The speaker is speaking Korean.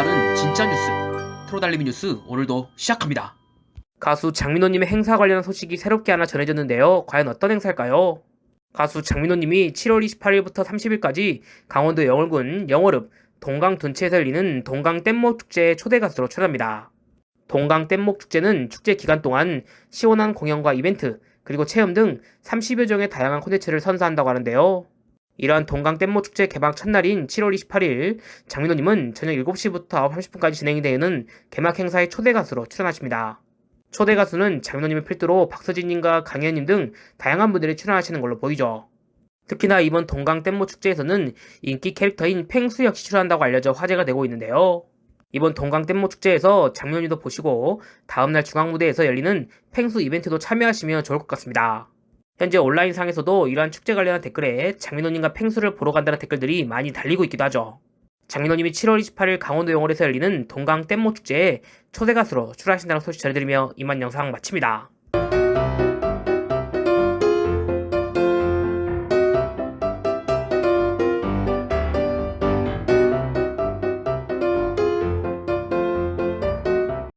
빠른 진짜 뉴스 프로달리미 뉴스 오늘도 시작합니다. 가수 장민호님의 행사 관련한 소식이 새롭게 하나 전해졌는데요. 과연 어떤 행사일까요? 가수 장민호님이 7월 28일부터 30일까지 강원도 영월군 영월읍 동강 둔치에서 열리는 동강 뗏목 축제에 초대 가수로 출연합니다. 동강 뗏목 축제는 축제 기간 동안 시원한 공연과 이벤트, 그리고 체험 등 30여 종의 다양한 콘텐츠를 선사한다고 하는데요. 이러한 동강 뗏목 축제 개막 첫날인 7월 28일 장민호님은 저녁 7시부터 9시 30분까지 진행이 되는 개막 행사의 초대 가수로 출연하십니다. 초대 가수는 장민호님을 필두로 박서진님과 강현님 등 다양한 분들이 출연하시는 걸로 보이죠. 특히나 이번 동강 뗏모 축제에서는 인기 캐릭터인 팽수 역시 출연한다고 알려져 화제가 되고 있는데요. 이번 동강 뗏모 축제에서 장민호님도 보시고 다음날 중앙무대에서 열리는 팽수 이벤트도 참여하시면 좋을 것 같습니다. 현재 온라인상에서도 이러한 축제 관련한 댓글에 장민호님과 팽수를 보러 간다는 댓글들이 많이 달리고 있기도 하죠. 장민호님이 7월 28일 강원도 영월에서 열리는 동강 뗏모 축제에 초대 가수로 출연하신다는 소식 전해드리며 이만 영상 마칩니다.